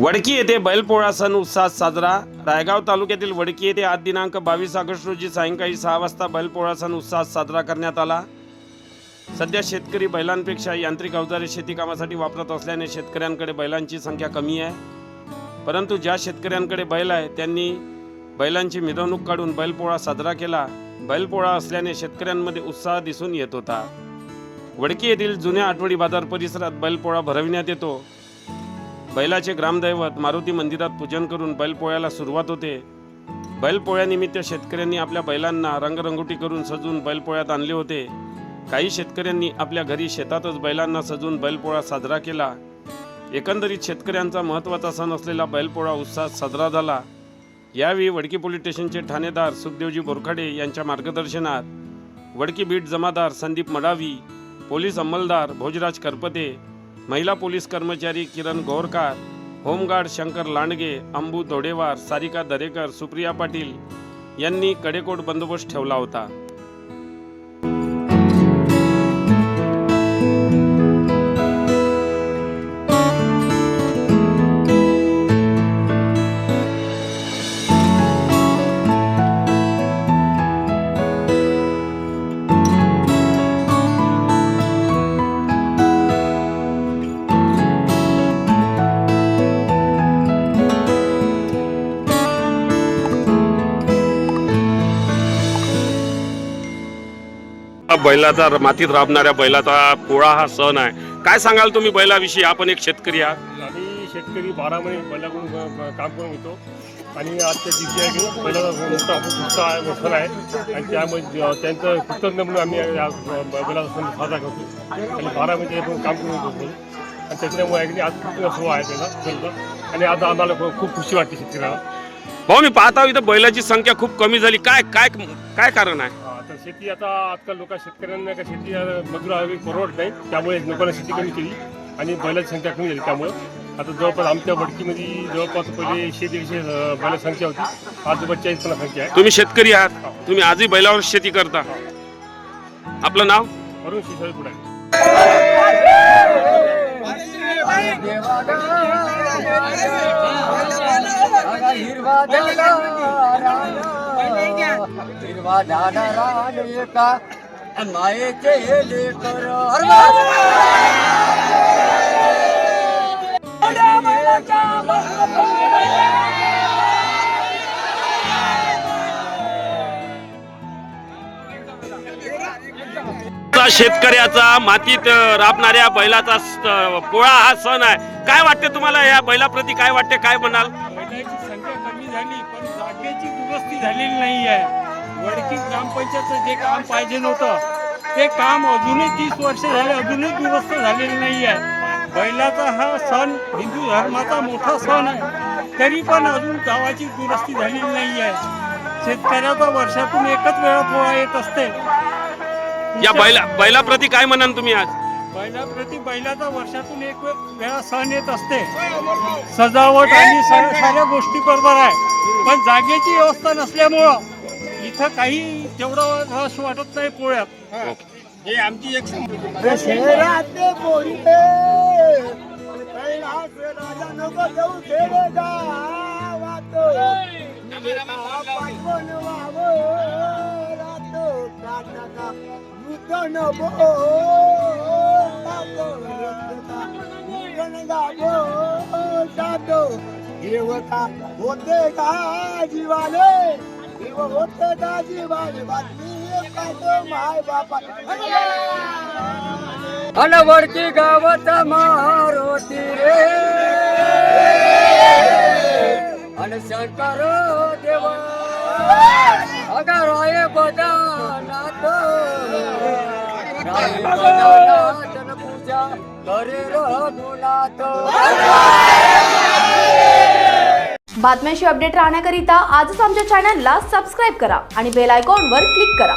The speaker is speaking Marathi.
वडकी येथे बैलपोळा सण उत्साहात साजरा. रायगाव तालुक्यातील वडकी येथे आज दिनांक बावीस ऑगस्ट रोजी सायंकाळी सहा वाजता बैलपोळा सण उत्साहात साजरा करण्यात आला. सध्या शेतकरी बैलांपेक्षा यांत्रिक अवजारे शेती कामासाठी वापरत असल्याने शेतकऱ्यांकडे बैलांची संख्या कमी आहे. परंतु ज्या शेतकऱ्यांकडे बैल आहे त्यांनी बैलांची मिरवणूक काढून बैलपोळा साजरा केला. बैलपोळा असल्याने शेतकऱ्यांमध्ये उत्साह दिसून येत होता. वडकी येथील जुन्या आठवडी बाजार परिसरात बैलपोळा भरविण्यात येतो. बैलाचे ग्रामदैवत मारुती मंदिरात पूजन करून बैलपोळ्याला सुरुवात होते. बैलपोळ्यानिमित्त शेतकऱ्यांनी आपल्या बैलांना रंगरंगोटी करून सजून बैलपोळ्यात आणले होते. काही शेतकऱ्यांनी आपल्या घरी शेतातच बैलांना सजून बैलपोळा साजरा केला. एकंदरीत शेतकऱ्यांचा महत्त्वाचा सण असलेला बैलपोळा उत्साहात साजरा झाला. यावेळी वडकी पोलीस स्टेशनचे ठाणेदार सुखदेवजी बोरखाडे यांच्या मार्गदर्शनात वडकी बीट जमादार संदीप मडावी पोलीस अंमलदार भोजराज करपते महिला पोलीस कर्मचारी किरण गोरकार होमगार्ड शंकर लांडगे अंबू धोडेवार सारिका दरेकर सुप्रिया पाटील यांनी कडेकोट बंदोबस्त ठेवला होता. बैलाचा मातीत राबणाऱ्या बैलाचा पोळा हा सण आहे. काय सांगाल तुम्ही बैलाविषयी? आपण एक शेतकरी आहात. आम्ही शेतकरी बारा महिने बैलाकडून काम करून घेतो. आणि आजच्या दिवशी आहे की बैलाचा मोठा उत्साह आहे सण आहे. आणि त्यामुळे ज- त्यांचं कृतज्ञ म्हणून आम्ही या ब- बैलाचा सण साजरा करतो. आणि बारा महिने आपण काम करून घेतो. आणि त्याच्यामुळे आहे की आज खूप सोहळा आहे त्याचा बैलाचा आणि आज आम्हाला खूप खूप खुशी वाटते शेतकऱ्याला. भाऊ मी पाहता इथं बैलाची संख्या खूप कमी झाली. काय काय काय कारण आहे? तर शेती आता आजकाल लोक शेतकऱ्यांना का शेती मजूर हवी परवडत नाही. त्यामुळे लोकांना शेती कमी केली आणि बैलाची संख्या कमी झाली. त्यामुळं आता जवळपास आमच्या वडकीमध्ये जवळपास पहिले एकशे अं, बैला संख्या होती. आज जवळ चाळीस पन्नास संख्या आहे. तुम्ही शेतकरी आहात. तुम्ही आजही बैलावर शेती करता. आपलं नाव? अरुण शिसाई पुढे हिरवा मायेचे लेकर शेतकऱ्याचा मातीत राबणाऱ्या बैलाचा पोळा हा सण आहे. काय वाटते तुम्हाला या बैलाप्रती? काय वाटते? काय म्हणाल? बैलाची संख्या कमी झाली पण जागेची दुरुस्ती झालेली नाही आहे. वडकी ग्रामपंचायतचं जे काम पाहिजे नव्हतं ते काम अजूनही तीस वर्ष झाले अजूनही दुरुस्त झालेलं नाही आहे. बैलाचा हा सण हिंदू धर्माचा मोठा सण आहे. तरी पण अजून गावाची दुरुस्ती झालेली नाही आहे. शेतकऱ्याचा वर्षातून एकच वेळा पोळा येत असते. या बैला बैलाप्रती काय म्हणाल तुम्ही आज? बैलाप्रती बैलाचा वर्षातून एक वेळा सण येत असते. सजावट आणि साऱ्या गोष्टी बरोबर आहे. पण जागेची व्यवस्था नसल्यामुळं इथं काही तेवढं रस वाटत नाही पोळ्यात. हे आमची एक कैलास राजा नको जाऊ खेडे गावात. पाठवण जातो देवता होते का जीवाले देव होते का जीवाले बातमी काढतो माय बापा अनवडकी गावाचा मारोती रे अन शंकर देवा अगर राय बदानाथ राय बातम्यांशी अपडेट राहण्याकरिता आजच आमच्या चॅनलला सबस्क्राईब करा आणि बेल आयकॉनवर क्लिक करा.